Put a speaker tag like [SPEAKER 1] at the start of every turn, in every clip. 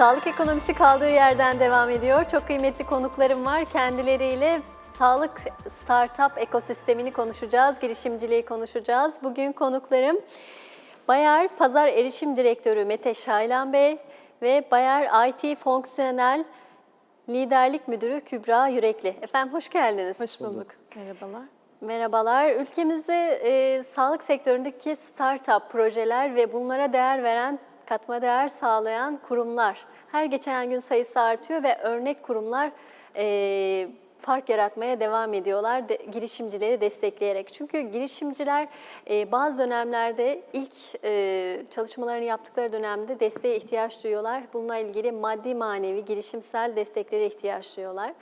[SPEAKER 1] Sağlık ekonomisi kaldığı yerden devam ediyor. Çok kıymetli konuklarım var. Kendileriyle sağlık startup ekosistemini konuşacağız, girişimciliği konuşacağız. Bugün konuklarım Bayer Pazar Erişim Direktörü Mete Şaylan Bey ve Bayer IT Fonksiyonel Liderlik Müdürü Kübra Yürekli. Efendim hoş geldiniz.
[SPEAKER 2] Hoş bulduk. Merhabalar.
[SPEAKER 1] Merhabalar. Ülkemizde e, sağlık sektöründeki startup projeler ve bunlara değer veren, katma değer sağlayan kurumlar her geçen gün sayısı artıyor ve örnek kurumlar e, fark yaratmaya devam ediyorlar de, girişimcileri destekleyerek. Çünkü girişimciler e, bazı dönemlerde ilk e, çalışmalarını yaptıkları dönemde desteğe ihtiyaç duyuyorlar. Bununla ilgili maddi manevi girişimsel desteklere ihtiyaç duyuyorlar.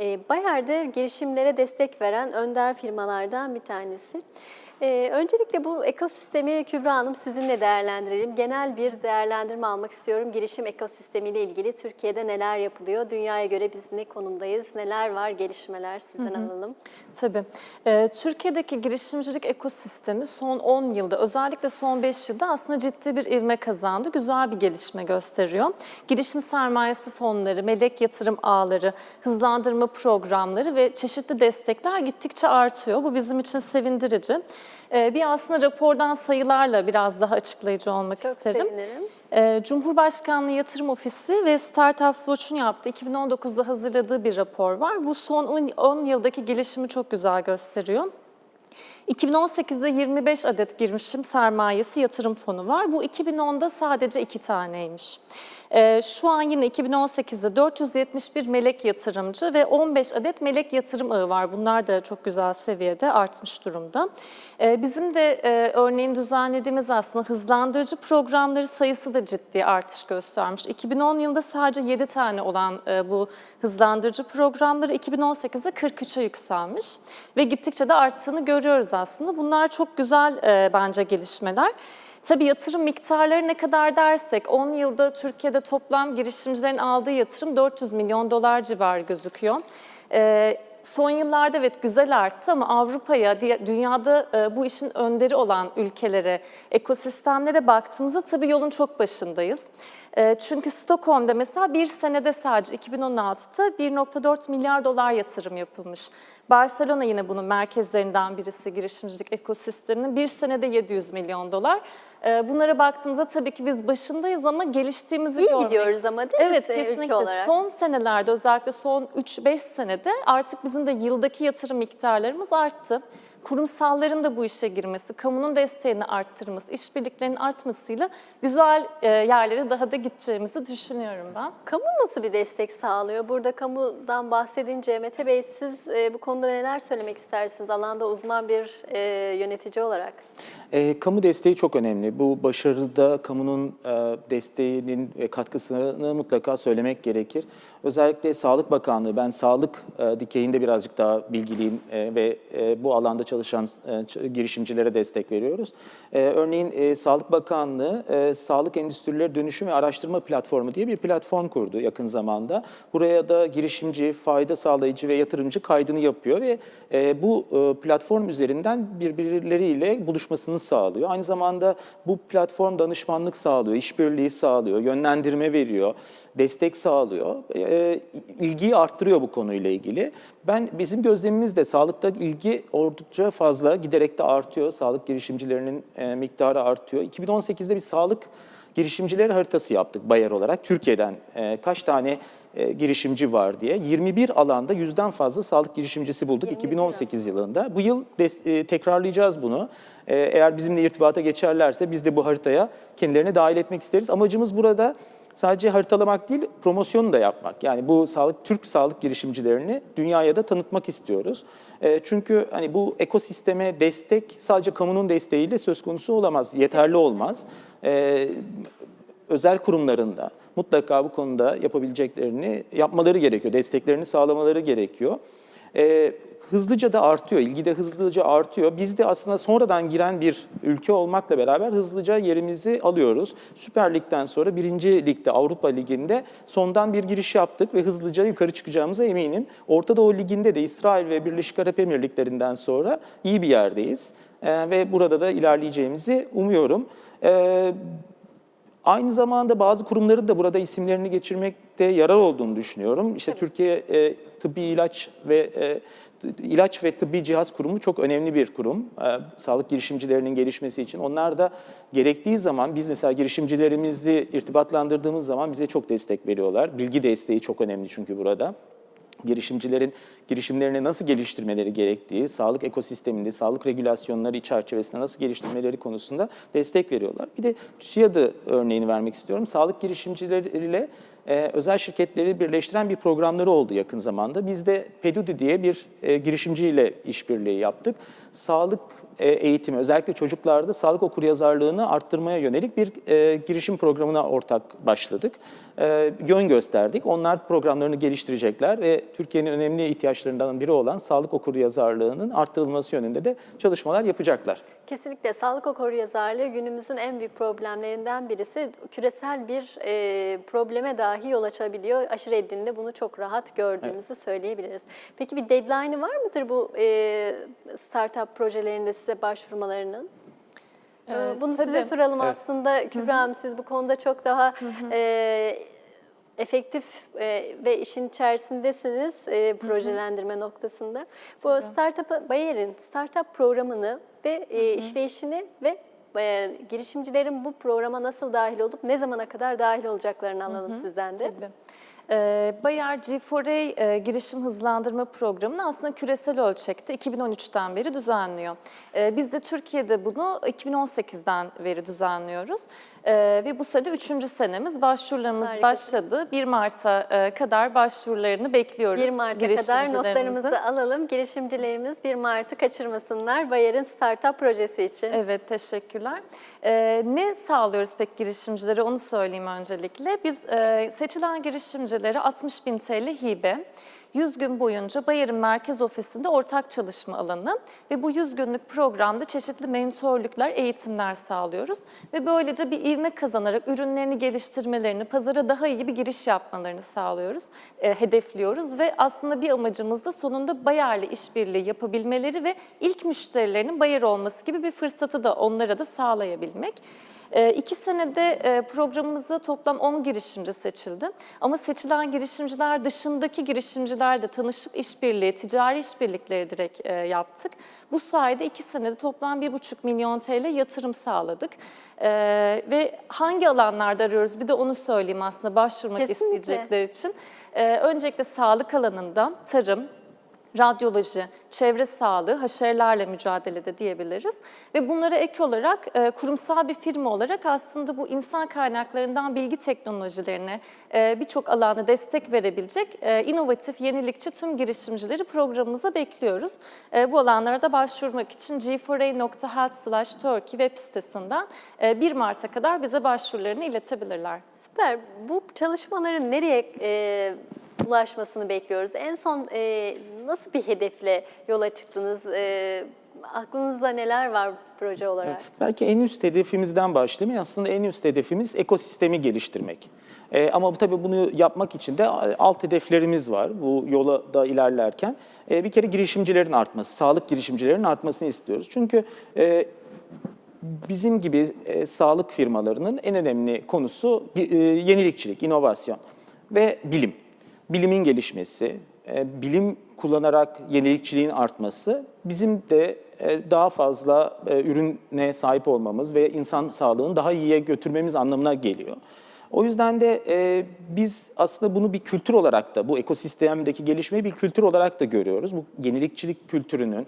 [SPEAKER 1] E, Bayer'de girişimlere destek veren önder firmalardan bir tanesi. Ee, öncelikle bu ekosistemi Kübra Hanım sizinle değerlendirelim. Genel bir değerlendirme almak istiyorum. Girişim ekosistemiyle ilgili Türkiye'de neler yapılıyor? Dünyaya göre biz ne konumdayız? Neler var? Gelişmeler sizden alalım.
[SPEAKER 2] Tabii. Ee, Türkiye'deki girişimcilik ekosistemi son 10 yılda, özellikle son 5 yılda aslında ciddi bir ivme kazandı. Güzel bir gelişme gösteriyor. Girişim sermayesi fonları, melek yatırım ağları, hızlandırma programları ve çeşitli destekler gittikçe artıyor. Bu bizim için sevindirici. Ee, bir aslında rapordan sayılarla biraz daha açıklayıcı olmak
[SPEAKER 1] Çok
[SPEAKER 2] isterim.
[SPEAKER 1] sevinirim.
[SPEAKER 2] Ee, Cumhurbaşkanlığı Yatırım Ofisi ve Startup Watch'un yaptığı 2019'da hazırladığı bir rapor var. Bu son 10 10 yıldaki gelişimi çok güzel gösteriyor. 2018'de 25 adet girmişim sermayesi yatırım fonu var. Bu 2010'da sadece 2 taneymiş. Ee, şu an yine 2018'de 471 melek yatırımcı ve 15 adet melek yatırım ağı var. Bunlar da çok güzel seviyede artmış durumda. Ee, bizim de e, örneğin düzenlediğimiz aslında hızlandırıcı programları sayısı da ciddi artış göstermiş. 2010 yılında sadece 7 tane olan e, bu hızlandırıcı programları 2018'de 43'e yükselmiş ve gittikçe de arttığını görüyoruz aslında. Bunlar çok güzel e, bence gelişmeler. Tabii yatırım miktarları ne kadar dersek 10 yılda Türkiye'de toplam girişimcilerin aldığı yatırım 400 milyon dolar civarı gözüküyor. Ee, son yıllarda evet güzel arttı ama Avrupa'ya, dünyada e, bu işin önderi olan ülkelere, ekosistemlere baktığımızda tabii yolun çok başındayız. E, çünkü Stockholm'da mesela bir senede sadece 2016'da 1.4 milyar dolar yatırım yapılmış. Barcelona yine bunun merkezlerinden birisi girişimcilik ekosisteminin bir senede 700 milyon dolar. E, bunlara baktığımızda tabii ki biz başındayız ama geliştiğimizi
[SPEAKER 1] İyi
[SPEAKER 2] görmek-
[SPEAKER 1] gidiyoruz ama değil mi
[SPEAKER 2] Evet kesinlikle.
[SPEAKER 1] olarak?
[SPEAKER 2] Son senelerde özellikle son 3-5 senede artık bizim de yıldaki yatırım miktarlarımız arttı. Kurumsalların da bu işe girmesi, kamunun desteğini arttırması, işbirliklerinin artmasıyla güzel e, yerlere daha da gideceğimizi düşünüyorum ben.
[SPEAKER 1] Kamu nasıl bir destek sağlıyor? Burada kamudan bahsedince Mete Bey siz e, bu konuda neler söylemek istersiniz? Alanda uzman bir e, yönetici olarak.
[SPEAKER 3] E, kamu desteği çok önemli. Bu başarıda kamunun e, desteğinin ve katkısını mutlaka söylemek gerekir. Özellikle Sağlık Bakanlığı, ben sağlık e, dikeyinde birazcık daha bilgiliyim e, ve e, bu alanda çalışan e, girişimcilere destek veriyoruz. E, örneğin e, Sağlık Bakanlığı Sağlık Endüstrileri Dönüşüm ve Araştırma Platformu diye bir platform kurdu yakın zamanda. Buraya da girişimci, fayda sağlayıcı ve yatırımcı kaydını yapıyor ve bu platform üzerinden birbirleriyle buluşmasını sağlıyor. Aynı zamanda bu platform danışmanlık sağlıyor, işbirliği sağlıyor, yönlendirme veriyor, destek sağlıyor. E, ilgiyi arttırıyor bu konuyla ilgili. Ben bizim gözlemimiz de sağlıkta ilgi oldukça fazla giderek de artıyor. Sağlık girişimcilerinin e, miktarı artıyor. 2018'de bir sağlık girişimcileri haritası yaptık Bayer olarak. Türkiye'den e, kaç tane e, girişimci var diye. 21 alanda yüzden fazla sağlık girişimcisi bulduk 2018 yılında. Bu yıl des- e, tekrarlayacağız bunu. E, eğer bizimle irtibata geçerlerse biz de bu haritaya kendilerini dahil etmek isteriz. Amacımız burada sadece haritalamak değil, promosyonu da yapmak. Yani bu sağlık Türk sağlık girişimcilerini dünyaya da tanıtmak istiyoruz. E, çünkü hani bu ekosisteme destek sadece kamunun desteğiyle söz konusu olamaz, yeterli olmaz. E, özel kurumlarında mutlaka bu konuda yapabileceklerini yapmaları gerekiyor, desteklerini sağlamaları gerekiyor. Ee, hızlıca da artıyor, ilgi de hızlıca artıyor. Biz de aslında sonradan giren bir ülke olmakla beraber hızlıca yerimizi alıyoruz. Süper Lig'den sonra 1. Lig'de, Avrupa Ligi'nde sondan bir giriş yaptık ve hızlıca yukarı çıkacağımıza eminim. Orta Doğu Ligi'nde de İsrail ve Birleşik Arap Emirlikleri'nden sonra iyi bir yerdeyiz. Ee, ve burada da ilerleyeceğimizi umuyorum. Ee, Aynı zamanda bazı kurumların da burada isimlerini geçirmekte yarar olduğunu düşünüyorum. İşte Türkiye e, Tıbbi İlaç ve e, İlaç ve Tıbbi Cihaz Kurumu çok önemli bir kurum. E, sağlık girişimcilerinin gelişmesi için. Onlar da gerektiği zaman biz mesela girişimcilerimizi irtibatlandırdığımız zaman bize çok destek veriyorlar. Bilgi desteği çok önemli çünkü burada girişimcilerin girişimlerini nasıl geliştirmeleri gerektiği, sağlık ekosisteminde, sağlık regülasyonları çerçevesinde nasıl geliştirmeleri konusunda destek veriyorlar. Bir de TÜSİAD'ı örneğini vermek istiyorum. Sağlık girişimcileriyle e, özel şirketleri birleştiren bir programları oldu yakın zamanda. Biz de Pedudi diye bir e, girişimciyle işbirliği yaptık. Sağlık e, eğitimi, özellikle çocuklarda sağlık okuryazarlığını arttırmaya yönelik bir e, girişim programına ortak başladık. E, yön gösterdik. Onlar programlarını geliştirecekler ve Türkiye'nin önemli ihtiyaçlarından biri olan sağlık okuryazarlığının arttırılması yönünde de çalışmalar yapacaklar.
[SPEAKER 1] Kesinlikle sağlık okuryazarlığı günümüzün en büyük problemlerinden birisi. Küresel bir e, probleme dahi yol açabiliyor. Aşırı eddiğinde bunu çok rahat gördüğümüzü söyleyebiliriz. Peki bir deadline'ı var mıdır bu e, startup projelerinde size başvurmalarının? Ee,
[SPEAKER 2] Evet,
[SPEAKER 1] Bunu size
[SPEAKER 2] tabii.
[SPEAKER 1] soralım aslında Kübra Hanım. Siz bu konuda çok daha e, efektif e, ve işin içerisindesiniz e, projelendirme noktasında. Bu Startup Bayer'in Startup programını ve e, işleyişini ve e, girişimcilerin bu programa nasıl dahil olup ne zamana kadar dahil olacaklarını alalım sizden de.
[SPEAKER 2] Tabii. Ee, Bayer G4A e, girişim hızlandırma programını aslında küresel ölçekte 2013'ten beri düzenliyor. Ee, biz de Türkiye'de bunu 2018'den beri düzenliyoruz. Ee, ve bu sene 3. senemiz başvurularımız
[SPEAKER 1] Harikasınız.
[SPEAKER 2] başladı. 1 Mart'a e, kadar başvurularını bekliyoruz
[SPEAKER 1] 1 Mart'a kadar notlarımızı alalım. Girişimcilerimiz 1 Mart'ı kaçırmasınlar Bayer'in startup projesi için.
[SPEAKER 2] Evet, teşekkürler. Ee, ne sağlıyoruz pek girişimcilere onu söyleyeyim öncelikle. Biz e, seçilen girişimcilere 60 bin TL hibe, 100 gün boyunca Bayer'in merkez ofisinde ortak çalışma alanı ve bu 100 günlük programda çeşitli mentorluklar, eğitimler sağlıyoruz. Ve böylece bir ivme kazanarak ürünlerini geliştirmelerini, pazara daha iyi bir giriş yapmalarını sağlıyoruz, e, hedefliyoruz. Ve aslında bir amacımız da sonunda Bayer'le işbirliği yapabilmeleri ve ilk müşterilerinin Bayer olması gibi bir fırsatı da onlara da sağlayabilmek. E, iki senede e, programımızda toplam 10 girişimci seçildi. Ama seçilen girişimciler dışındaki girişimcilerle tanışıp işbirliği, ticari işbirlikleri direkt e, yaptık. Bu sayede iki senede toplam 1,5 milyon TL yatırım sağladık. E, ve hangi alanlarda arıyoruz bir de onu söyleyeyim aslında başvurmak
[SPEAKER 1] Kesinlikle.
[SPEAKER 2] isteyecekler için. E, öncelikle sağlık alanında tarım, radyoloji, çevre sağlığı, haşerelerle mücadelede diyebiliriz. Ve bunlara ek olarak e, kurumsal bir firma olarak aslında bu insan kaynaklarından bilgi teknolojilerine e, birçok alanda destek verebilecek e, inovatif, yenilikçi tüm girişimcileri programımıza bekliyoruz. E, bu alanlara da başvurmak için g4a.health/turkey web sitesinden e, 1 Mart'a kadar bize başvurularını iletebilirler.
[SPEAKER 1] Süper. Bu çalışmaların nereye e, ulaşmasını bekliyoruz? En son e, nasıl bir hedefle yola çıktınız? E, aklınızda neler var proje olarak?
[SPEAKER 3] Belki en üst hedefimizden başlayayım. Aslında en üst hedefimiz ekosistemi geliştirmek. Ee, ama bu tabii bunu yapmak için de alt hedeflerimiz var bu yola da ilerlerken. Ee, bir kere girişimcilerin artması, sağlık girişimcilerinin artmasını istiyoruz. Çünkü e, bizim gibi e, sağlık firmalarının en önemli konusu e, yenilikçilik, inovasyon ve bilim. Bilimin gelişmesi, e, bilim kullanarak yenilikçiliğin artması bizim de e, daha fazla e, ürüne sahip olmamız ve insan sağlığını daha iyiye götürmemiz anlamına geliyor. O yüzden de biz aslında bunu bir kültür olarak da, bu ekosistemdeki gelişmeyi bir kültür olarak da görüyoruz. Bu yenilikçilik kültürünün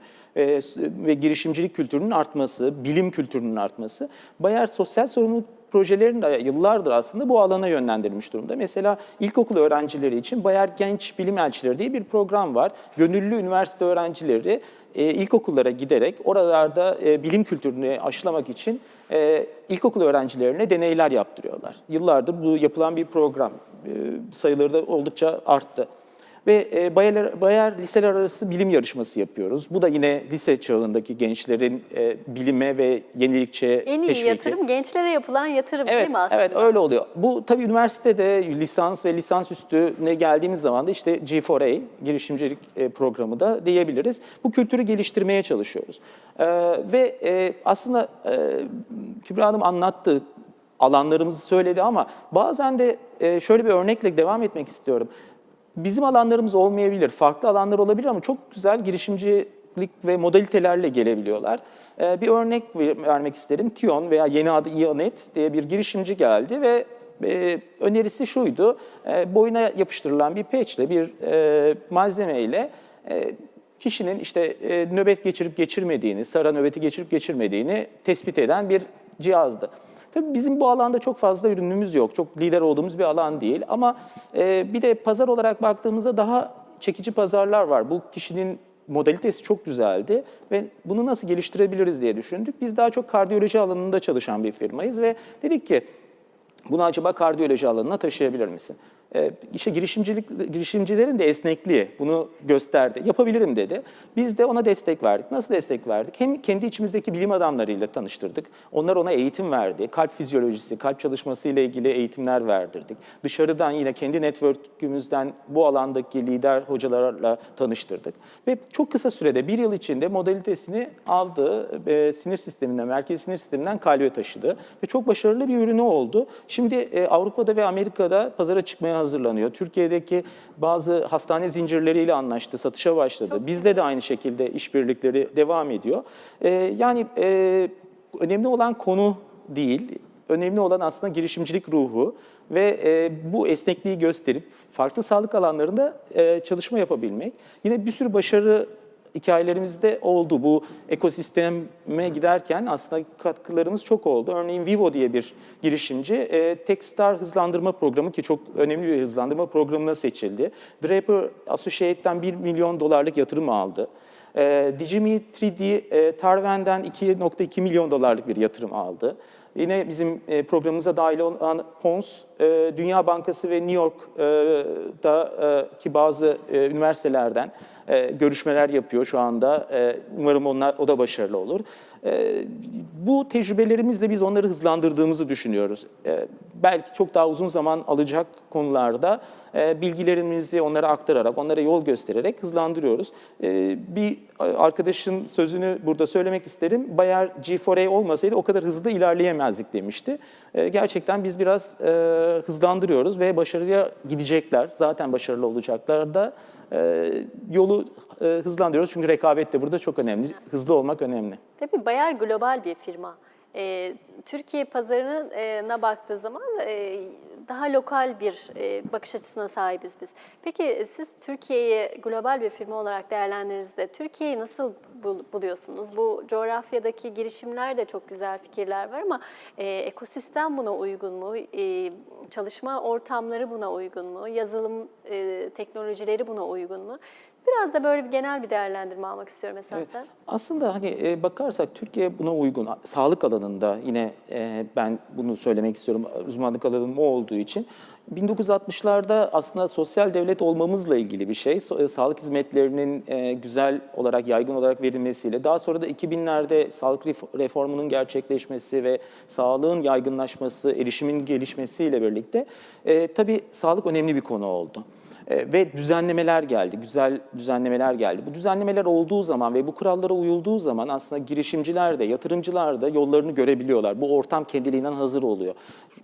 [SPEAKER 3] ve girişimcilik kültürünün artması, bilim kültürünün artması. Bayer sosyal sorumluluk projelerini de yıllardır aslında bu alana yönlendirilmiş durumda. Mesela ilkokul öğrencileri için Bayer Genç Bilim Elçileri diye bir program var. Gönüllü üniversite öğrencileri e, ilkokullara giderek oralarda e, bilim kültürünü aşılamak için e, ilkokul öğrencilerine deneyler yaptırıyorlar. Yıllardır bu yapılan bir program. E, sayıları da oldukça arttı. Ve e, Bayer, Bayer liseler arası bilim yarışması yapıyoruz. Bu da yine lise çağındaki gençlerin e, bilime ve yenilikçiye
[SPEAKER 1] En iyi
[SPEAKER 3] teşviki.
[SPEAKER 1] yatırım gençlere yapılan yatırım
[SPEAKER 3] Evet,
[SPEAKER 1] değil mi aslında?
[SPEAKER 3] evet öyle oluyor. Bu tabii üniversitede lisans ve lisans üstüne geldiğimiz zaman da işte G4A girişimcilik e, programı da diyebiliriz. Bu kültürü geliştirmeye çalışıyoruz. Ee, ve e, aslında e, Kübra Hanım anlattı. alanlarımızı söyledi ama bazen de e, şöyle bir örnekle devam etmek istiyorum. Bizim alanlarımız olmayabilir, farklı alanlar olabilir ama çok güzel girişimcilik ve modalitelerle gelebiliyorlar. E, bir örnek ver- vermek isterim. Tion veya yeni adı Ionet diye bir girişimci geldi ve e, önerisi şuydu. E, boyuna yapıştırılan bir peçle, bir e, malzemeyle e, kişinin işte e, nöbet geçirip geçirmediğini, sara nöbeti geçirip geçirmediğini tespit eden bir cihazdı. Tabii bizim bu alanda çok fazla ürünümüz yok. Çok lider olduğumuz bir alan değil. Ama e, bir de pazar olarak baktığımızda daha çekici pazarlar var. Bu kişinin modalitesi çok güzeldi ve bunu nasıl geliştirebiliriz diye düşündük. Biz daha çok kardiyoloji alanında çalışan bir firmayız ve dedik ki bunu acaba kardiyoloji alanına taşıyabilir misin? Ee, işte girişimcilik girişimcilerin de esnekliği bunu gösterdi. Yapabilirim dedi. Biz de ona destek verdik. Nasıl destek verdik? Hem kendi içimizdeki bilim adamlarıyla tanıştırdık. Onlar ona eğitim verdi. Kalp fizyolojisi, kalp çalışması ile ilgili eğitimler verdirdik. Dışarıdan yine kendi network'ümüzden bu alandaki lider hocalarla tanıştırdık. Ve çok kısa sürede bir yıl içinde modalitesini aldı. e, sinir sisteminden, merkezi sinir sisteminden kalbe taşıdı. Ve çok başarılı bir ürünü oldu. Şimdi e, Avrupa'da ve Amerika'da pazara çıkmaya hazırlanıyor. Türkiye'deki bazı hastane zincirleriyle anlaştı, satışa başladı. Bizde de aynı şekilde işbirlikleri devam ediyor. E, yani e, önemli olan konu değil, önemli olan aslında girişimcilik ruhu ve e, bu esnekliği gösterip farklı sağlık alanlarında e, çalışma yapabilmek. Yine bir sürü başarı hikayelerimizde oldu. Bu ekosisteme giderken aslında katkılarımız çok oldu. Örneğin Vivo diye bir girişimci e, Techstar hızlandırma programı ki çok önemli bir hızlandırma programına seçildi. Draper Associates'ten 1 milyon dolarlık yatırım aldı. E, Digimi 3D e, Tarven'den 2.2 milyon dolarlık bir yatırım aldı. Yine bizim e, programımıza dahil olan Pons, e, Dünya Bankası ve New York'daki bazı e, üniversitelerden e, görüşmeler yapıyor şu anda. Umarım onlar o da başarılı olur. Bu tecrübelerimizle biz onları hızlandırdığımızı düşünüyoruz. E, Belki çok daha uzun zaman alacak konularda e, bilgilerimizi onlara aktararak, onlara yol göstererek hızlandırıyoruz. E, Bir arkadaşın sözünü burada söylemek isterim. Bayer G4A olmasaydı o kadar hızlı ilerleyemezdik demişti. E, Gerçekten biz biraz e, hızlandırıyoruz ve başarıya gidecekler. Zaten başarılı olacaklar da e, yolu e, hızlandırıyoruz. Çünkü rekabet de burada çok önemli. Hızlı olmak önemli.
[SPEAKER 1] Tabii Bayer global bir firma. Ee, Türkiye pazarına baktığı zaman e, daha lokal bir e, bakış açısına sahibiz biz. Peki e, siz Türkiye'yi global bir firma olarak değerlendirinizde Türkiye'yi nasıl bul- buluyorsunuz? Bu coğrafyadaki girişimler de çok güzel fikirler var ama e, ekosistem buna uygun mu? E, çalışma ortamları buna uygun mu? Yazılım e, teknolojileri buna uygun mu? Biraz da böyle bir genel bir değerlendirme almak istiyorum esasen.
[SPEAKER 3] Aslında hani e, bakarsak Türkiye buna uygun. Sağlık alanında yine e, ben bunu söylemek istiyorum. Uzmanlık alanım o olduğu için. 1960'larda aslında sosyal devlet olmamızla ilgili bir şey. E, Sağlık hizmetlerinin güzel olarak, yaygın olarak verilmesiyle. Daha sonra da 2000'lerde sağlık ref- reformunun gerçekleşmesi ve sağlığın yaygınlaşması, erişimin gelişmesiyle birlikte tabii sağlık önemli bir konu oldu. E, ve düzenlemeler geldi, güzel düzenlemeler geldi. Bu düzenlemeler olduğu zaman ve bu kurallara uyulduğu zaman aslında girişimciler de, yatırımcılar da yollarını görebiliyorlar. Bu ortam kendiliğinden hazır oluyor.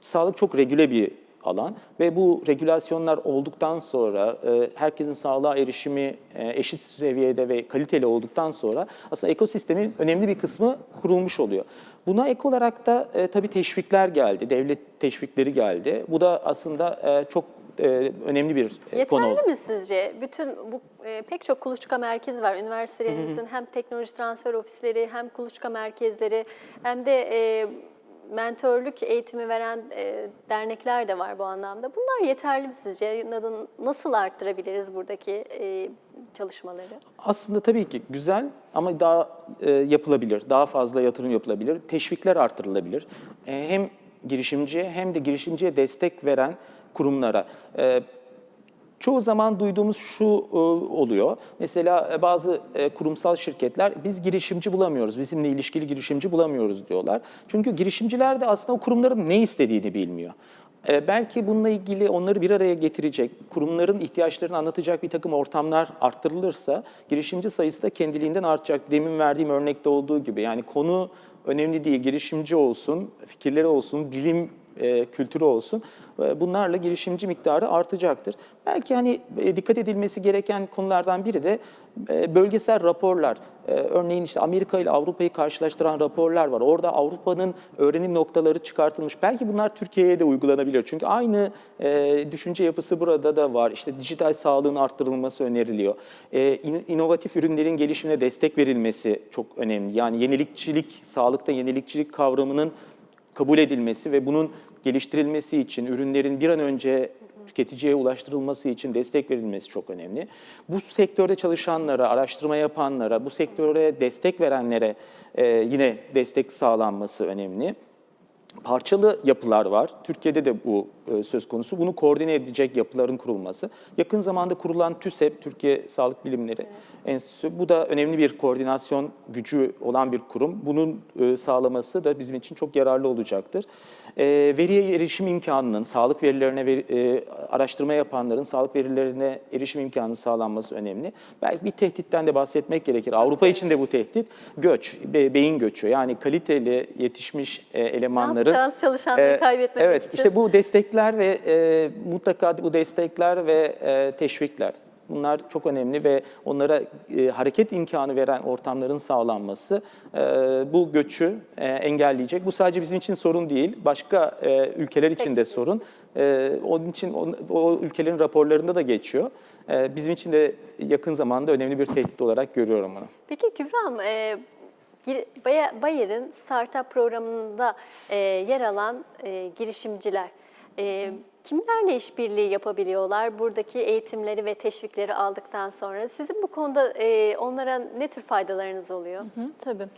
[SPEAKER 3] Sağlık çok regüle bir alan ve bu regülasyonlar olduktan sonra e, herkesin sağlığa erişimi e, eşit seviyede ve kaliteli olduktan sonra aslında ekosistemin önemli bir kısmı kurulmuş oluyor. Buna ek olarak da e, tabii teşvikler geldi, devlet teşvikleri geldi. Bu da aslında e, çok e, önemli bir e, konu oldu.
[SPEAKER 1] Yeterli mi sizce? Bütün bu e, pek çok kuluçka merkezi var. Üniversitelerimizin hem teknoloji transfer ofisleri hem kuluçka merkezleri hem de e, mentörlük eğitimi veren e, dernekler de var bu anlamda. Bunlar yeterli mi sizce? Nasıl- arttırabiliriz buradaki e, çalışmaları?
[SPEAKER 3] Aslında tabii ki güzel ama daha e, yapılabilir, daha fazla yatırım yapılabilir, teşvikler artırılabilir. E, hem girişimciye hem de girişimciye destek veren kurumlara. E, Çoğu zaman duyduğumuz şu e, oluyor. Mesela e, bazı e, kurumsal şirketler biz girişimci bulamıyoruz, bizimle ilişkili girişimci bulamıyoruz diyorlar. Çünkü girişimciler de aslında o kurumların ne istediğini bilmiyor. Belki bununla ilgili onları bir araya getirecek, kurumların ihtiyaçlarını anlatacak bir takım ortamlar arttırılırsa girişimci sayısı da kendiliğinden artacak. Demin verdiğim örnekte olduğu gibi yani konu önemli değil, girişimci olsun, fikirleri olsun, bilim e, kültürü olsun. E, bunlarla girişimci miktarı artacaktır. Belki hani e, dikkat edilmesi gereken konulardan biri de e, bölgesel raporlar. E, örneğin işte Amerika ile Avrupa'yı karşılaştıran raporlar var. Orada Avrupa'nın öğrenim noktaları çıkartılmış. Belki bunlar Türkiye'ye de uygulanabilir. Çünkü aynı e, düşünce yapısı burada da var. İşte dijital sağlığın arttırılması öneriliyor. E, in- inovatif ürünlerin gelişimine destek verilmesi çok önemli. Yani yenilikçilik, sağlıkta yenilikçilik kavramının kabul edilmesi ve bunun geliştirilmesi için ürünlerin bir an önce tüketiciye ulaştırılması için destek verilmesi çok önemli. Bu sektörde çalışanlara, araştırma yapanlara, bu sektöre destek verenlere e, yine destek sağlanması önemli. Parçalı yapılar var. Türkiye'de de bu söz konusu. Bunu koordine edecek yapıların kurulması. Yakın zamanda kurulan TÜSEP, Türkiye Sağlık Bilimleri Enstitüsü. Bu da önemli bir koordinasyon gücü olan bir kurum. Bunun e, sağlaması da bizim için çok yararlı olacaktır. E, veriye erişim imkanının, sağlık verilerine veri- e, araştırma yapanların sağlık verilerine erişim imkanının sağlanması önemli. Belki bir tehditten de bahsetmek gerekir. Avrupa için de bu tehdit göç, be- beyin göçü. Yani kaliteli yetişmiş e,
[SPEAKER 1] Ne
[SPEAKER 3] elemanların
[SPEAKER 1] yapacağız çalışanları kaybetmemek
[SPEAKER 3] evet,
[SPEAKER 1] için?
[SPEAKER 3] işte bu destekler ve e, mutlaka bu destekler ve e, teşvikler. Bunlar çok önemli ve onlara e, hareket imkanı veren ortamların sağlanması e, bu göçü e, engelleyecek. Bu sadece bizim için sorun değil, başka e, ülkeler için de sorun. E, onun için on- o ülkelerin raporlarında da geçiyor. E, bizim için de yakın zamanda önemli bir tehdit olarak görüyorum bunu.
[SPEAKER 1] Peki Kübra'm, e, Bayer'in startup programında e, yer alan e, girişimciler e, kimlerle işbirliği yapabiliyorlar? Buradaki eğitimleri ve teşvikleri aldıktan sonra sizin bu konuda e, onlara ne tür faydalarınız oluyor?
[SPEAKER 2] Hı, tabii.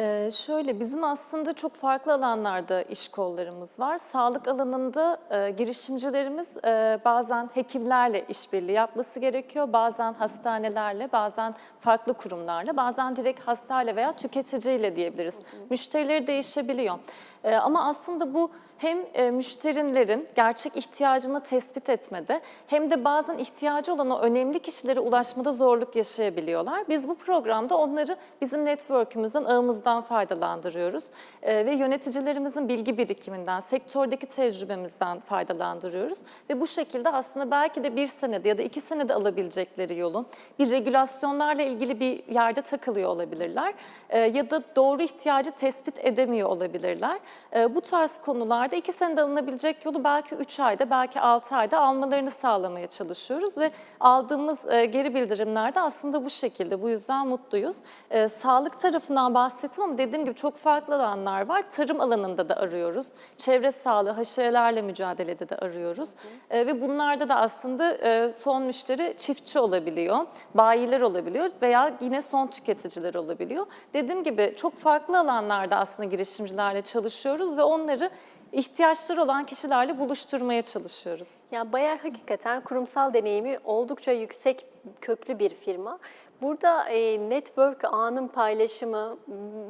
[SPEAKER 2] Ee, şöyle bizim aslında çok farklı alanlarda iş kollarımız var. Sağlık alanında e, girişimcilerimiz e, bazen hekimlerle işbirliği yapması gerekiyor. Bazen hastanelerle, bazen farklı kurumlarla, bazen direkt hastayla veya tüketiciyle diyebiliriz. Müşterileri değişebiliyor. E, ama aslında bu hem e, müşterilerin gerçek ihtiyacını tespit etmede hem de bazen ihtiyacı olan o önemli kişilere ulaşmada zorluk yaşayabiliyorlar. Biz bu programda onları bizim network'ümüzden, ağımızdan faydalandırıyoruz. E, ve yöneticilerimizin bilgi birikiminden, sektördeki tecrübemizden faydalandırıyoruz. Ve bu şekilde aslında belki de bir senede ya da iki senede alabilecekleri yolu bir regülasyonlarla ilgili bir yerde takılıyor olabilirler. E, ya da doğru ihtiyacı tespit edemiyor olabilirler. E, bu tarz konularda iki senede alınabilecek yolu belki 3 ayda, belki 6 ayda almalarını sağlamaya çalışıyoruz ve aldığımız e, geri bildirimlerde aslında bu şekilde. Bu yüzden mutluyuz. E, sağlık tarafından bahsettim ama dediğim gibi çok farklı alanlar var. Tarım alanında da arıyoruz. Çevre sağlığı, haşerelerle mücadelede de arıyoruz. E, ve bunlarda da aslında e, son müşteri çiftçi olabiliyor, bayiler olabiliyor veya yine son tüketiciler olabiliyor. Dediğim gibi çok farklı alanlarda aslında girişimcilerle çalışıyoruz ve onları ihtiyaçları olan kişilerle buluşturmaya çalışıyoruz.
[SPEAKER 1] Ya Bayer hakikaten kurumsal deneyimi oldukça yüksek köklü bir firma. Burada e, network ağının paylaşımı,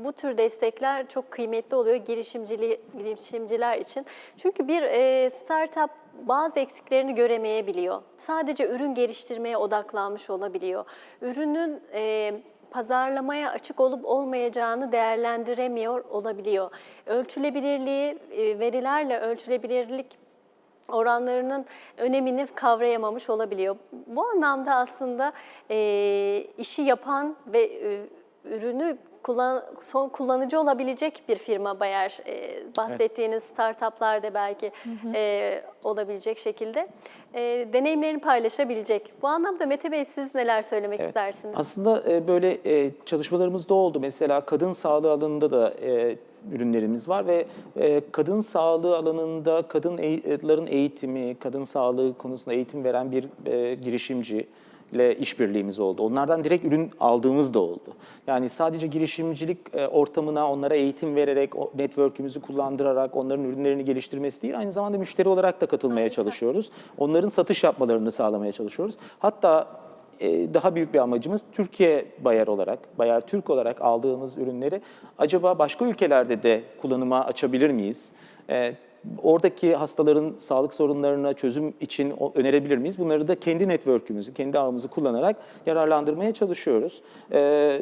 [SPEAKER 1] bu tür destekler çok kıymetli oluyor girişimcili, girişimciler için. Çünkü bir e, startup bazı eksiklerini göremeyebiliyor. Sadece ürün geliştirmeye odaklanmış olabiliyor. Ürünün e, pazarlamaya açık olup olmayacağını değerlendiremiyor olabiliyor. Ölçülebilirliği, e, verilerle ölçülebilirlik oranlarının önemini kavrayamamış olabiliyor. Bu anlamda aslında e, işi yapan ve e, ürünü kullan, son kullanıcı olabilecek bir firma Bayer. E, bahsettiğiniz startuplarda belki e, olabilecek şekilde e, deneyimlerini paylaşabilecek. Bu anlamda Mete Bey siz neler söylemek istersiniz?
[SPEAKER 3] Aslında e, böyle e, çalışmalarımız da oldu. Mesela kadın sağlığı alanında da e, ürünlerimiz var ve e, kadın sağlığı alanında kadınların eğitimi, kadın sağlığı konusunda eğitim veren bir e, girişimci ile işbirliğimiz oldu. Onlardan direkt ürün aldığımız da oldu. Yani sadece girişimcilik e, ortamına onlara eğitim vererek, o network'ümüzü kullandırarak onların ürünlerini geliştirmesi değil, aynı zamanda müşteri olarak da katılmaya çalışıyoruz. Onların satış yapmalarını sağlamaya çalışıyoruz. Hatta e, daha büyük bir amacımız Türkiye Bayer olarak, Bayer Türk olarak aldığımız ürünleri acaba başka ülkelerde de kullanıma açabilir miyiz? E, Oradaki hastaların sağlık sorunlarına çözüm için önerebilir miyiz? Bunları da kendi network'ümüzü, kendi ağımızı kullanarak yararlandırmaya çalışıyoruz. E,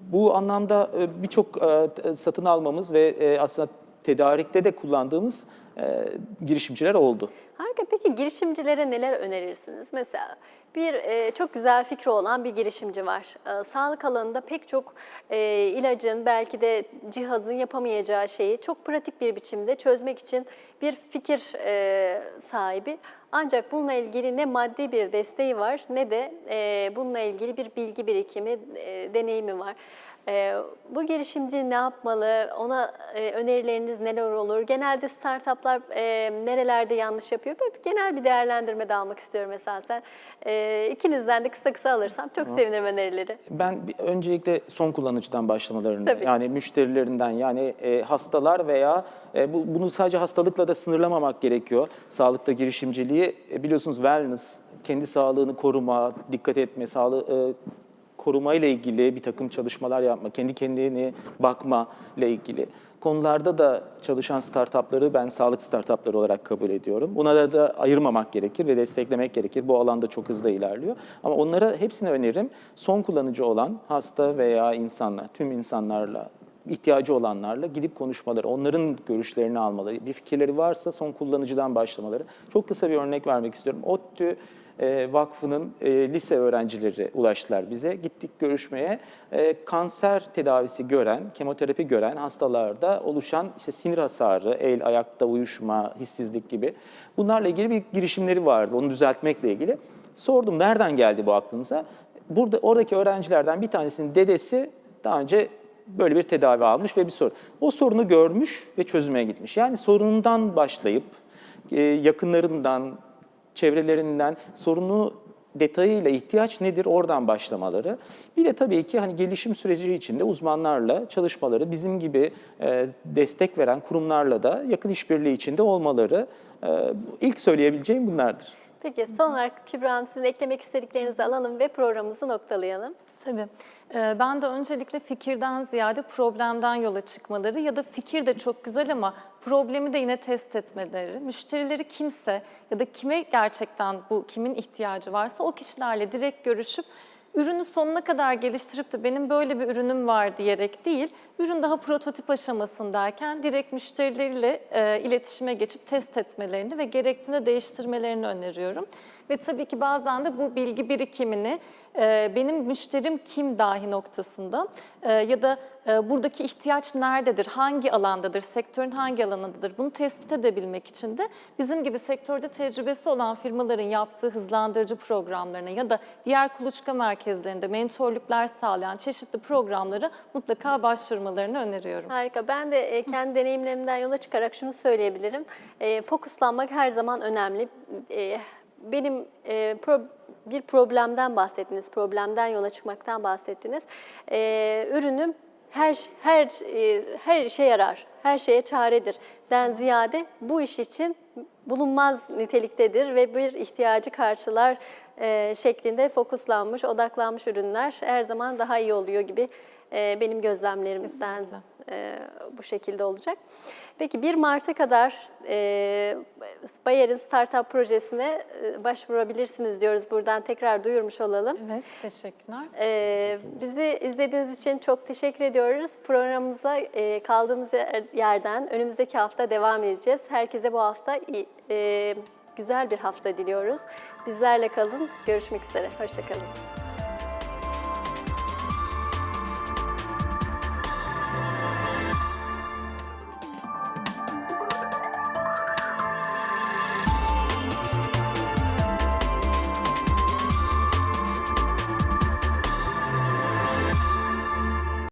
[SPEAKER 3] bu anlamda e, birçok e, t- satın almamız ve e, aslında tedarikte de kullandığımız e, girişimciler oldu.
[SPEAKER 1] Harika. Peki girişimcilere neler önerirsiniz? Mesela bir e, çok güzel fikri olan bir girişimci var. E, sağlık alanında pek çok e, ilacın belki de cihazın yapamayacağı şeyi çok pratik bir biçimde çözmek için bir fikir e, sahibi. Ancak bununla ilgili ne maddi bir desteği var ne de e, bununla ilgili bir bilgi birikimi, e, deneyimi var. Ee, bu girişimci ne yapmalı? Ona e, önerileriniz neler olur? Genelde startuplar e, nerelerde yanlış yapıyor? Böyle bir genel bir değerlendirme de almak istiyorum esasen. E, ikinizden de kısa kısa alırsam çok sevinirim önerileri.
[SPEAKER 3] Ben bir- öncelikle son kullanıcıdan başlamalarını,
[SPEAKER 1] Tabii.
[SPEAKER 3] yani müşterilerinden yani e, hastalar veya e, bu, bunu sadece hastalıkla da sınırlamamak gerekiyor. Sağlıkta girişimciliği e, biliyorsunuz wellness, kendi sağlığını koruma, dikkat etme, sağlığı e, koruma ile ilgili bir takım çalışmalar yapma, kendi kendini bakma ile ilgili konularda da çalışan startupları ben sağlık startupları olarak kabul ediyorum. Bunlara da ayırmamak gerekir ve desteklemek gerekir. Bu alanda çok hızlı ilerliyor. Ama onlara hepsine öneririm son kullanıcı olan hasta veya insanlar, tüm insanlarla ihtiyacı olanlarla gidip konuşmaları, onların görüşlerini almaları, bir fikirleri varsa son kullanıcıdan başlamaları. Çok kısa bir örnek vermek istiyorum. ODTÜ e, Vakfı'nın e, lise öğrencileri ulaştılar bize. Gittik görüşmeye. E, kanser tedavisi gören, kemoterapi gören hastalarda oluşan işte sinir hasarı, el, ayakta uyuşma, hissizlik gibi bunlarla ilgili bir girişimleri vardı. Onu düzeltmekle ilgili. Sordum nereden geldi bu aklınıza? Burada oradaki öğrencilerden bir tanesinin dedesi daha önce böyle bir tedavi almış ve bir sorun. O sorunu görmüş ve çözüme gitmiş. Yani sorunundan başlayıp yakınlarından, çevrelerinden sorunu detayıyla ihtiyaç nedir oradan başlamaları. Bir de tabii ki hani gelişim süreci içinde uzmanlarla çalışmaları, bizim gibi e, destek veren kurumlarla da yakın işbirliği içinde olmaları e, ilk söyleyebileceğim bunlardır.
[SPEAKER 1] Peki son olarak Kübra Hanım sizin eklemek istediklerinizi alalım ve programımızı noktalayalım.
[SPEAKER 2] Tabii. Ee, Ben de öncelikle fikirden ziyade problemden yola çıkmaları ya da fikir de çok güzel ama problemi de yine test etmeleri, müşterileri kimse ya da kime gerçekten bu kimin ihtiyacı varsa o kişilerle direkt görüşüp ürünü sonuna kadar geliştirip de benim böyle bir ürünüm var diyerek değil, ürün daha prototip aşamasındayken direkt müşterileriyle e, iletişime geçip test etmelerini ve gerektiğinde değiştirmelerini öneriyorum. Ve tabii ki bazen de bu bilgi birikimini e, benim müşterim kim dahi noktasında e, ya da e, buradaki ihtiyaç nerededir, hangi alandadır, sektörün hangi alanındadır bunu tespit edebilmek için de bizim gibi sektörde tecrübesi olan firmaların yaptığı hızlandırıcı programlarına ya da diğer kuluçka merkezlerinde mentorluklar sağlayan çeşitli programlara mutlaka başvurmalarını öneriyorum.
[SPEAKER 1] Harika. Ben de e, kendi deneyimlerimden yola çıkarak şunu söyleyebilirim. E, fokuslanmak her zaman önemli. E, benim e, pro- bir problemden bahsettiniz, problemden yola çıkmaktan bahsettiniz. E, ürünüm her her e, her işe yarar, her şeye çaredir. Den ziyade bu iş için bulunmaz niteliktedir ve bir ihtiyacı karşılar e, şeklinde fokuslanmış, odaklanmış ürünler her zaman daha iyi oluyor gibi benim gözlemlerimizden e, bu şekilde olacak. Peki 1 Mart'a kadar e, Bayer'in startup projesine e, başvurabilirsiniz diyoruz. Buradan tekrar duyurmuş olalım.
[SPEAKER 2] Evet, teşekkürler.
[SPEAKER 1] E, bizi izlediğiniz için çok teşekkür ediyoruz. Programımıza kaldığımız yer- yerden önümüzdeki hafta devam edeceğiz. Herkese bu hafta iyi- güzel bir hafta diliyoruz. Bizlerle kalın. Görüşmek üzere. Hoşçakalın.